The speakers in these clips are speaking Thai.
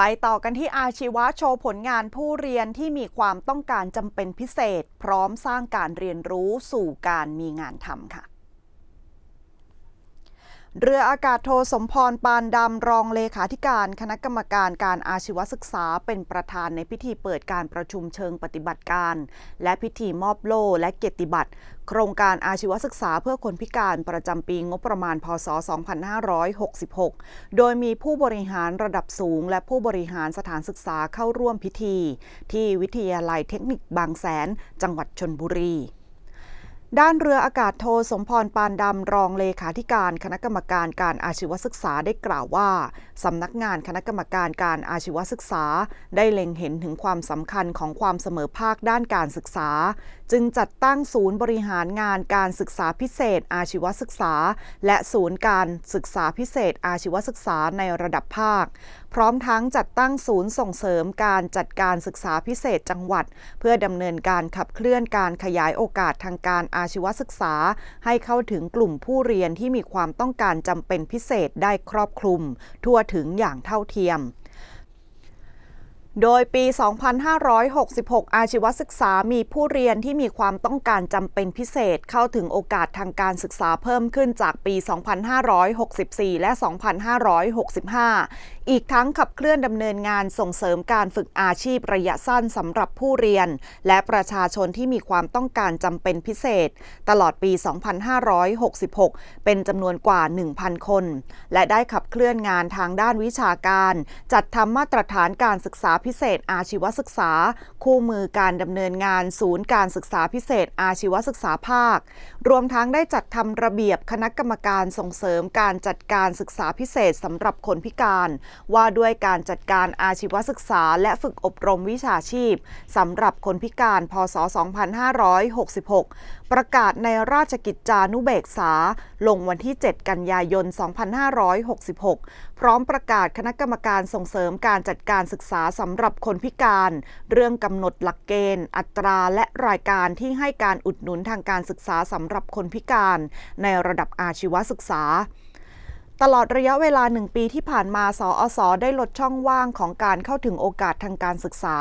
ไปต่อกันที่อาชีวะโชว์ผลงานผู้เรียนที่มีความต้องการจำเป็นพิเศษ พร้อมสร้างการเรียนรู้สู่การมีงานทำค่ะ เรืออากาศโทสมพร ปานดำรองเลขาธิการ คณะกรรมการการอาชีวศึกษาเป็นประธานในพิธีเปิดการประชุมเชิงปฏิบัติการ และพิธีมอบโล่และเกียรติบัตรโครงการอาชีวศึกษาเพื่อคนพิการประจำปีงบประมาณ พศ 2566 โดยมีผู้บริหารระดับสูง และผู้บริหารสถานศึกษาเข้าร่วมพิธี ที่วิทยาลัยเทคนิคบางแสน จังหวัดชนบุรี ด้านเรืออากาศโทสมพรปานดำรองเลขาธิการคณะกรรมการการอาชีวศึกษาได้กล่าวว่า สำนักงานคณะกรรมการการอาชีวศึกษา ได้เล็งเห็นถึงความสำคัญของความเสมอภาคด้านการศึกษา จึงจัดตั้งศูนย์บริหารงานการศึกษาพิเศษอาชีวศึกษา และศูนย์การศึกษาพิเศษอาชีวศึกษาในระดับภาค พร้อมทั้งจัดตั้งศูนย์ส่งเสริมการจัดการศึกษาพิเศษจังหวัด เพื่อดำเนินการขับเคลื่อนการขยายโอกาสทางการอาชีวศึกษา ให้เข้าถึงกลุ่มผู้เรียนที่มีความต้องการจำเป็นพิเศษได้ครอบคลุม ทั่วถึงอย่างเท่าเทียม โดยปี 2566 อาชีวศึกษามีผู้เรียนที่มีความต้องการจำเป็นพิเศษเข้าถึงโอกาสทางการศึกษาเพิ่มขึ้นจากปี 2564 และ 2565 อีกทั้งขับเคลื่อนดำเนินงานส่งเสริมการฝึกอาชีพระยะสั้นสำหรับผู้เรียน และประชาชนที่มีความต้องการจำเป็นพิเศษ ตลอดปี 2566 เป็นจำนวนกว่า 1,000 คน และได้ขับเคลื่อนงานทางด้านวิชาการ จัดทำมาตรฐานการศึกษาพิเศษอาชีวศึกษา คู่มือการดำเนินงานศูนย์การศึกษาพิเศษอาชีวศึกษาภาค รวมทั้งได้จัดทำระเบียบคณะกรรมการส่งเสริมการจัดการศึกษาพิเศษสำหรับคนพิการ ว่าด้วยการจัดการอาชีวศึกษา และฝึกอบรมวิชาชีพสำหรับคนพิการ พศ 2566 ประกาศในราชกิจจานุเบกษา ลงวันที่ 7 กันยายน 2566 พร้อมประกาศคณะกรรมการส่งเสริมการจัดการศึกษาสำำหรับคนพิการ เรื่องกำหนดหลักเกณฑ์ อัตราและรายการที่ให้การอุดหนุนทางการศึกษาสำหรับคนพิการ ในระดับอาชีวศึกษา ตลอดระยะเวลาหนึ่งปีที่ผ่านมา สอสอได้ลดช่องว่างของการเข้าถึงโอกาสทางการศึกษา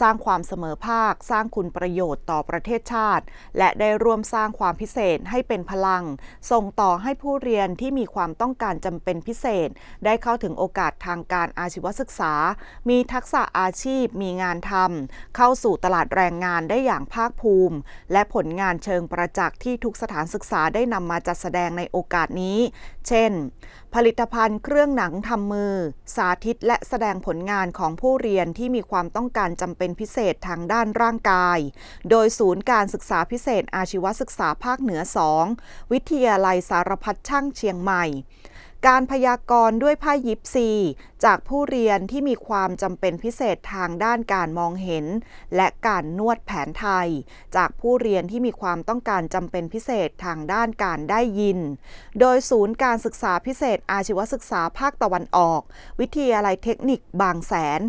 สร้างความเสมอภาค สร้างคุณประโยชน์ต่อประเทศชาติ และได้ร่วมสร้างความพิเศษให้เป็นพลัง ส่งต่อให้ผู้เรียนที่มีความต้องการจำเป็นพิเศษ ได้เข้าถึงโอกาสทางการอาชีวศึกษา มีทักษะอาชีพ มีงานทำเข้าสู่ตลาดแรงงานได้อย่างภาคภูมิ และผลงานเชิงประจักษ์ที่ทุกสถานศึกษาได้นำมาจัดแสดงในโอกาสนี้ เช่น ผลิตภัณฑ์เครื่องหนังทำมือ สาธิตและแสดงผลงานของผู้เรียนที่มีความต้องการจำเป็นพิเศษทางด้านร่างกาย โดยศูนย์การศึกษาพิเศษอาชีวศึกษาภาคเหนือ 2 วิทยาลัยสารพัดช่างเชียงใหม่ การพยากรณ์ด้วยผ้ายิปซี จากผู้เรียนที่มีความจำเป็นพิเศษทางด้านการมองเห็น และการนวดแผนไทย จากผู้เรียนที่มีความต้องการจำเป็นพิเศษทางด้านการได้ยิน โดยศูนย์การศึกษาพิเศษอาชีวศึกษาภาคตะวันออก วิทยาลัยเทคนิคบางแสน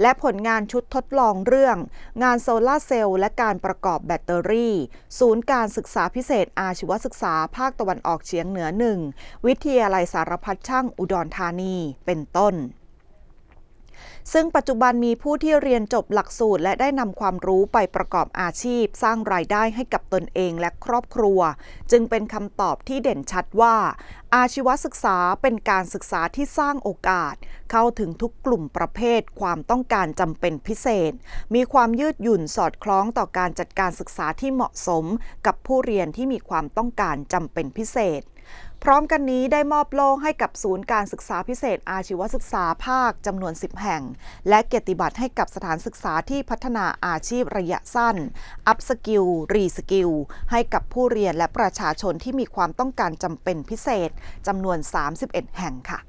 และผลงานชุดทดลองเรื่อง งานโซลาร์เซลล์และการประกอบแบตเตอรี่ ศูนย์การศึกษาพิเศษอาชีวศึกษาภาคตะวันออกเฉียงเหนือหนึ่งวิทยาลัยสารพัดช่างอุดรธานี เป็นต้น ซึ่งปัจจุบันมีผู้ที่เรียนจบหลักสูตร และได้นำความรู้ไปประกอบอาชีพ สร้างรายได้ให้กับตนเองและครอบครัว จึงเป็นคำตอบที่เด่นชัดว่า อาชีวศึกษาเป็นการศึกษาที่สร้างโอกาส เข้าถึงทุกกลุ่มประเภท ความต้องการจำเป็นพิเศษ มีความยืดหยุ่นสอดคล้องต่อการจัดการศึกษาที่เหมาะสม กับผู้เรียนที่มีความต้องการจำเป็นพิเศษ พร้อมกันนี้ได้มอบโล่ให้กับศูนย์การศึกษาพิเศษอาชีวศึกษาภาคจำนวน 10 แห่ง และเกียรติบัตรให้กับสถานศึกษาที่พัฒนาอาชีพระยะสั้น อัพสกิล รีสกิล ให้กับผู้เรียนและประชาชนที่มีความต้องการจำเป็นพิเศษจำนวน 31 แห่งค่ะ